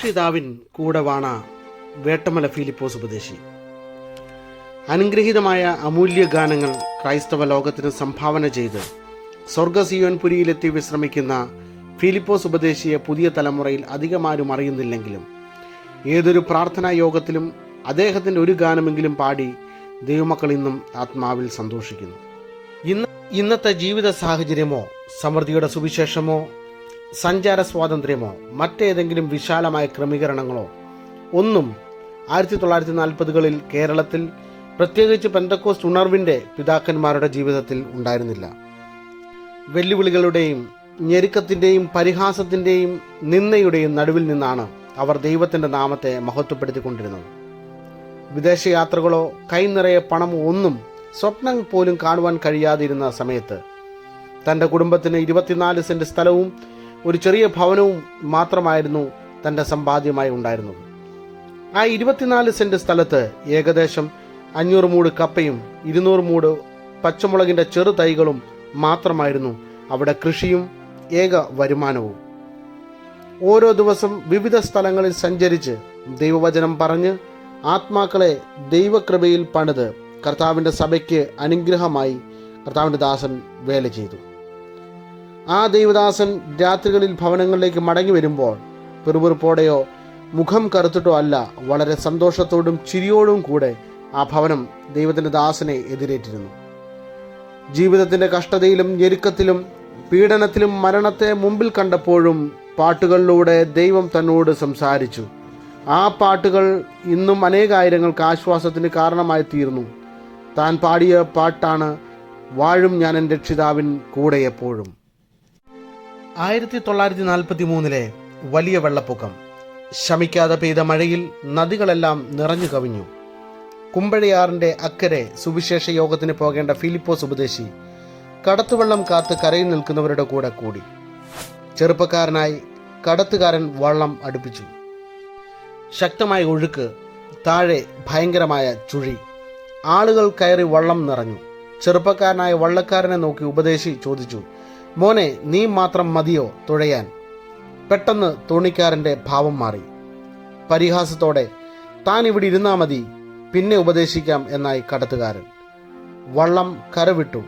രക്ഷിതാവിൻ കൂടെ വാണ വേട്ടമല ഫിലിപ്പോസ് ഉപദേശി. അനുഗ്രഹീതമായ അമൂല്യ ഗാനങ്ങൾ ക്രൈസ്തവ ലോകത്തിന് സംഭാവന ചെയ്ത് സ്വർഗസിയോൻപുരിയിലെത്തി വിശ്രമിക്കുന്ന ഫിലിപ്പോസ് ഉപദേശിയെ പുതിയ തലമുറയിൽ അധികമാരും അറിയുന്നില്ലെങ്കിലും ഏതൊരു പ്രാർത്ഥനാ യോഗത്തിലും അദ്ദേഹത്തിന്റെ ഒരു ഗാനമെങ്കിലും പാടി ദൈവമക്കൾ ഇന്നും ആത്മാവിൽ സന്തോഷിക്കുന്നു. ഇന്ന് ഇന്നത്തെ ജീവിത സാഹചര്യമോ സമൃദ്ധിയുടെ സുവിശേഷമോ സഞ്ചാര സ്വാതന്ത്ര്യമോ മറ്റേതെങ്കിലും വിശാലമായ ക്രമീകരണങ്ങളോ ഒന്നും ആയിരത്തി തൊള്ളായിരത്തി നാൽപ്പതുകളിൽ കേരളത്തിൽ പ്രത്യേകിച്ച് പെന്തക്കോസ്റ്റ് ഉണർവിന്റെ പിതാക്കന്മാരുടെ ജീവിതത്തിൽ ഉണ്ടായിരുന്നില്ല. വെല്ലുവിളികളുടെയും ഞെരുക്കത്തിന്റെയും പരിഹാസത്തിന്റെയും നിന്ദയുടെയും നടുവിൽ നിന്നാണ് അവർ ദൈവത്തിന്റെ നാമത്തെ മഹത്വപ്പെടുത്തിക്കൊണ്ടിരുന്നത്. വിദേശയാത്രകളോ കൈ നിറയെ പണമോ ഒന്നും സ്വപ്നം പോലും കാണുവാൻ കഴിയാതിരുന്ന സമയത്ത് തന്റെ കുടുംബത്തിന് ഇരുപത്തിനാല് സെന്റ് സ്ഥലവും ഒരു ചെറിയ ഭവനവും മാത്രമായിരുന്നു തന്റെ സമ്പാദ്യമായി ഉണ്ടായിരുന്നത്. ആ ഇരുപത്തിനാല് സെന്റ് സ്ഥലത്ത് ഏകദേശം അഞ്ഞൂറ് മൂട് കപ്പയും ഇരുന്നൂറ് മൂട് പച്ചമുളകിന്റെ ചെറു തൈകളും മാത്രമായിരുന്നു അവിടെ കൃഷിയും ഏക വരുമാനവും. ഓരോ ദിവസം വിവിധ സ്ഥലങ്ങളിൽ സഞ്ചരിച്ച് ദൈവവചനം പറഞ്ഞ് ആത്മാക്കളെ ദൈവകൃപയിൽ പണിത് കർത്താവിന്റെ സഭയ്ക്ക് അനുഗ്രഹമായി കർത്താവിന്റെ ദാസൻ വേല ചെയ്തു. ആ ദൈവദാസൻ രാത്രികളിൽ ഭവനങ്ങളിലേക്ക് മടങ്ങി വരുമ്പോൾ പെറുപെറുപ്പോടെയോ മുഖം കറുത്തിട്ടോ അല്ല വളരെ സന്തോഷത്തോടും ചിരിയോടും കൂടെ ആ ഭവനം ദൈവത്തിന്റെ ദാസനെ എതിരേറ്റിരുന്നു. ജീവിതത്തിന്റെ കഷ്ടതയിലും ഞെരുക്കത്തിലും പീഡനത്തിലും മരണത്തെ മുമ്പിൽ കണ്ടപ്പോഴും പാട്ടുകളിലൂടെ ദൈവം തന്നോട് സംസാരിച്ചു. ആ പാട്ടുകൾ ഇന്നും അനേകായിരങ്ങൾക്ക് ആശ്വാസത്തിന് കാരണമായി തീർന്നു. താൻ പാടിയ പാട്ടാണ് വാഴും ഞാൻ എന്റെ രക്ഷിതാവിൻ കൂടെ എപ്പോഴും ആയിരത്തി തൊള്ളായിരത്തി നാൽപ്പത്തി മൂന്നിലെ വലിയ വെള്ളപ്പൊക്കം. ശമിക്കാതെ പെയ്ത മഴയിൽ നദികളെല്ലാം നിറഞ്ഞു കവിഞ്ഞു. കുമ്പഴയാറിന്റെ അക്കരെ സുവിശേഷ യോഗത്തിന് പോകേണ്ട ഫിലിപ്പോസ് ഉപദേശി കടത്തുവെള്ളം കാത്ത് കരയിൽ നിൽക്കുന്നവരുടെ കൂടെ കൂടി. ചെറുപ്പക്കാരനായി കടത്തുകാരൻ വള്ളം അടുപ്പിച്ചു. ശക്തമായ ഒഴുക്ക് താഴെ ഭയങ്കരമായ ചുഴി. ആളുകൾ കയറി വള്ളം നിറഞ്ഞു. ചെറുപ്പക്കാരനായ വള്ളക്കാരനെ നോക്കി ഉപദേശി ചോദിച്ചു മോനെ നീ മാത്രം മതിയോ തുഴയാൻ? പെട്ടെന്ന് തോണിക്കാരന്റെ ഭാവം മാറി. പരിഹാസത്തോടെ താൻ ഇവിടെ ഇരുന്നാ മതി പിന്നെ ഉപദേശിക്കാം എന്നായി കടത്തുകാരൻ. വള്ളം കരവിട്ടു.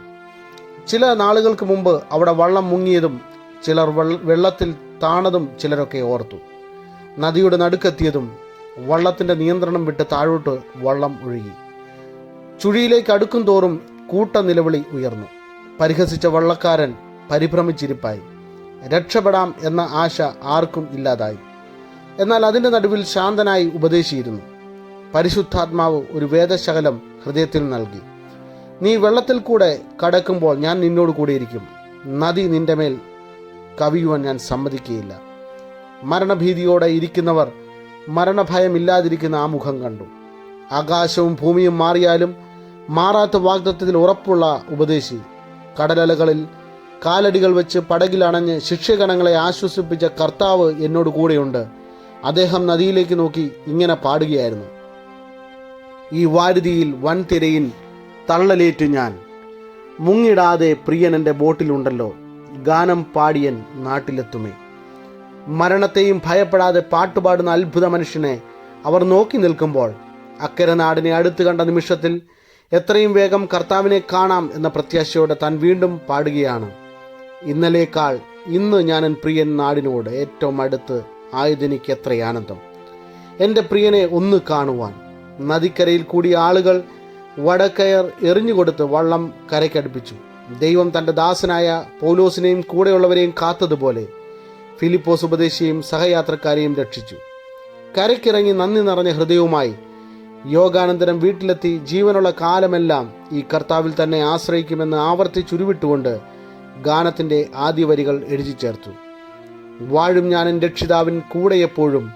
ചില നാളുകൾക്ക് മുമ്പ് അവിടെ വള്ളം മുങ്ങിയതും ചിലർ വെള്ളത്തിൽ താണതും ചിലരൊക്കെ ഓർത്തു. നദിയുടെ നടുക്കെത്തിയതും വള്ളത്തിന്റെ നിയന്ത്രണം വിട്ട് താഴോട്ട് വള്ളം ഒഴുകി. ചുഴിയിലേക്ക് അടുക്കും തോറും കൂട്ട നിലവിളി ഉയർന്നു. പരിഹസിച്ച വള്ളക്കാരൻ പരിഭ്രമിച്ചിരിപ്പായി. രക്ഷപ്പെടാം എന്ന ആശ ആർക്കും ഇല്ലാതായി. എന്നാൽ അതിന്റെ നടുവിൽ ശാന്തനായി ഉപദേശിയിരുന്നു. പരിശുദ്ധാത്മാവ് ഒരു വേദശകലം ഹൃദയത്തിൽ നൽകി. നീ വെള്ളത്തിൽ കൂടെ കടക്കുമ്പോൾ ഞാൻ നിന്നോട് കൂടിയിരിക്കും. നദി നിന്റെ മേൽ കവിയുവാൻ ഞാൻ സമ്മതിക്കുകയില്ല. മരണഭീതിയോടെ ഇരിക്കുന്നവർ മരണഭയമില്ലാതിരിക്കുന്ന ആ മുഖം കണ്ടു. ആകാശവും ഭൂമിയും മാറിയാലും മാറാത്ത വാഗ്ദത്വത്തിൽ ഉറപ്പുള്ള ഉപദേശി കടലലകളിൽ കാലടികൾ വെച്ച് പടകിലണഞ്ഞ് ശിക്ഷകണങ്ങളെ ആശ്വസിപ്പിച്ച കർത്താവ് എന്നോട് കൂടെയുണ്ട്. അദ്ദേഹം നദിയിലേക്ക് നോക്കി ഇങ്ങനെ പാടുകയായിരുന്നു. ഈ വാരുതിയിൽ വൻതിരയിൽ തള്ളലേറ്റു ഞാൻ. മുങ്ങിടാതെ പ്രിയൻ എന്റെ ബോട്ടിലുണ്ടല്ലോ. ഗാനം പാടിയൻ നാട്ടിലെത്തുമേ. മരണത്തെയും ഭയപ്പെടാതെ പാട്ടുപാടുന്ന അത്ഭുത മനുഷ്യനെ അവർ നോക്കി നിൽക്കുമ്പോൾ അക്കരെ നാടിനെ അടുത്ത് കണ്ട നിമിഷത്തിൽ എത്രയും വേഗം കർത്താവിനെ കാണാം എന്ന പ്രത്യാശയോടെ താൻ വീണ്ടും പാടുകയാണ്. ഇന്നലേക്കാൾ ഇന്ന് ഞാൻ പ്രിയൻ നാടിനോട് ഏറ്റവും അടുത്ത് ആയതെനിക്ക് എത്ര ആനന്ദം. എന്റെ പ്രിയനെ ഒന്ന് കാണുവാൻ. നദിക്കരയിൽ കൂടി ആളുകൾ വടക്കയർ എറിഞ്ഞുകൊടുത്ത് വള്ളം കരയ്ക്കടുപ്പിച്ചു. ദൈവം തന്റെ ദാസനായ പൗലോസിനെയും കൂടെയുള്ളവരെയും കാത്തതുപോലെ ഫിലിപ്പോസ് ഉപദേശിയെയും സഹയാത്രക്കാരെയും രക്ഷിച്ചു. കരയ്ക്കിറങ്ങി നന്ദി നിറഞ്ഞ ഹൃദയവുമായി യോഗാനന്തരം വീട്ടിലെത്തി ജീവനുള്ള കാലമെല്ലാം ഈ കർത്താവിൽ തന്നെ ആശ്രയിക്കുമെന്ന് ആവർത്തിച്ചുരുവിട്ടുകൊണ്ട് ഗാനത്തിന്റെ ആദ്യ വരികൾ എഴുതി ചേർത്തു. വാഴും ഞാൻ എന്റെ രക്ഷിതാവിൻ കൂടെ എപ്പോഴും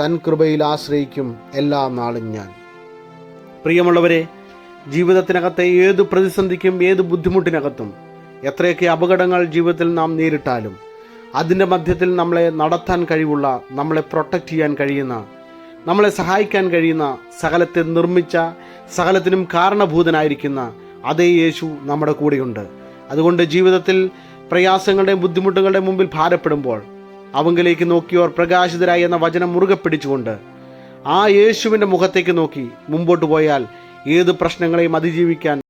തൻ കൃപയിൽ ആശ്രയിക്കും എല്ലാ നാളും ഞാൻ. പ്രിയമുള്ളവരെ ജീവിതത്തിനകത്തെ ഏത് പ്രതിസന്ധിക്കും ഏത് ബുദ്ധിമുട്ടിനകത്തും എത്രയൊക്കെ അപകടങ്ങൾ ജീവിതത്തിൽ നാം നേരിട്ടാലും അതിന്റെ മധ്യത്തിൽ നമ്മളെ നടത്താൻ കഴിവുള്ള നമ്മളെ പ്രൊട്ടക്റ്റ് ചെയ്യാൻ കഴിയുന്ന നമ്മളെ സഹായിക്കാൻ കഴിയുന്ന സകലത്തെ നിർമ്മിച്ച സകലത്തിനും കാരണഭൂതനായിരിക്കുന്ന അതേ യേശു നമ്മുടെ കൂടെയുണ്ട്. അതുകൊണ്ട് ജീവിതത്തിൽ പ്രയാസങ്ങളുടെയും ബുദ്ധിമുട്ടുകളുടെയും മുമ്പിൽ ഭാരപ്പെടുമ്പോൾ അവങ്കിലേക്ക് നോക്കിയോർ പ്രകാശിതരായി എന്ന വചനം മുറുകെ പിടിച്ചുകൊണ്ട് ആ യേശുവിന്റെ മുഖത്തേക്ക് നോക്കി മുമ്പോട്ട് പോയാൽ ഏത് പ്രശ്നങ്ങളെയും അതിജീവിക്കാൻ